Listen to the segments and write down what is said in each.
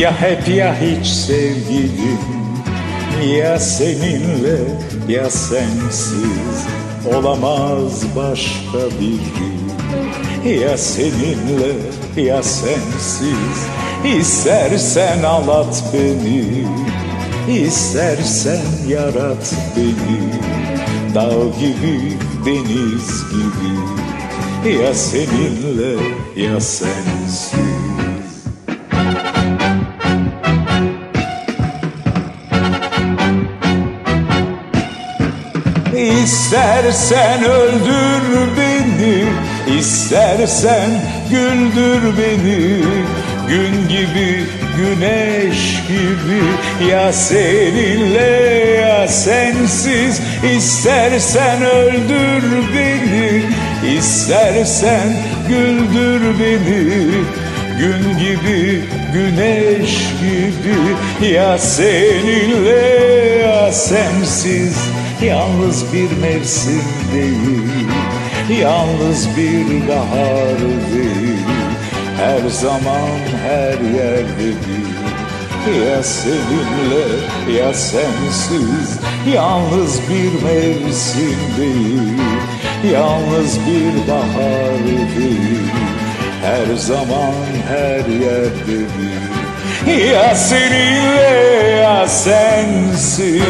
Ya hep ya hiç sevgilim Ya seninle ya sensiz Olamaz başka bir gün. Ya seninle ya sensiz İstersen ağlat beni İstersen yarat beni Dağ gibi deniz gibi. Ya seninle ya sensiz İstersen öldür beni, istersen güldür beni. Gün gibi, güneş gibi ya seninle ya sensiz. İstersen öldür beni, istersen güldür beni. Gün gibi, güneş gibi ya seninle ya sensiz Yalnız bir mevsim değil, yalnız bir bahar değil. Her zaman her yerde bir Ya seninle ya sensiz. Yalnız bir mevsim değil, yalnız bir bahar değil. Her zaman her yerde bir Ya seninle ya sensiz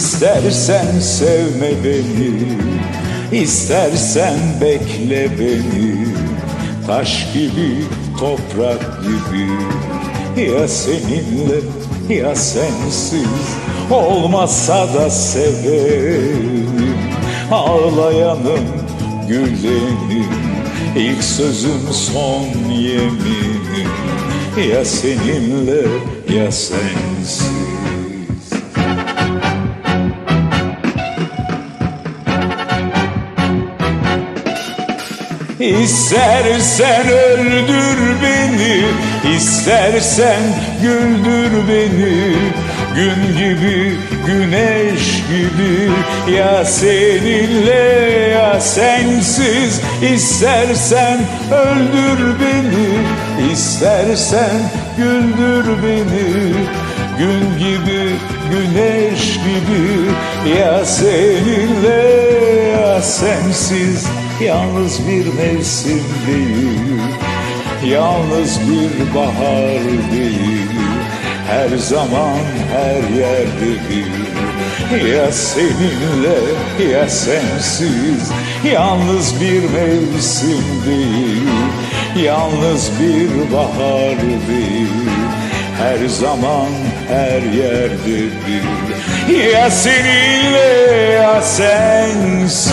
İstersen sevme beni İstersen bekle beni. Taş gibi toprak gibi Ya seninle ya sensiz Olmasa da severim. Ağlayanım gülenim İlk sözüm son yeminim. Ya seninle ya sensiz İstersen öldür beni, istersen güldür beni. Gün gibi, güneş gibi ya seninle ya sensiz. İstersen öldür beni, istersen güldür beni. Gün gibi, güneş gibi ya seninle ya sensiz Yalnız bir mevsim değil Yalnız bir bahar değil. Her zaman her yerde bir. Ya seninle ya sensiz. Yalnız bir mevsim değil Yalnız bir bahar değil. Her zaman her yerde bir. Ya seninle ya sensiz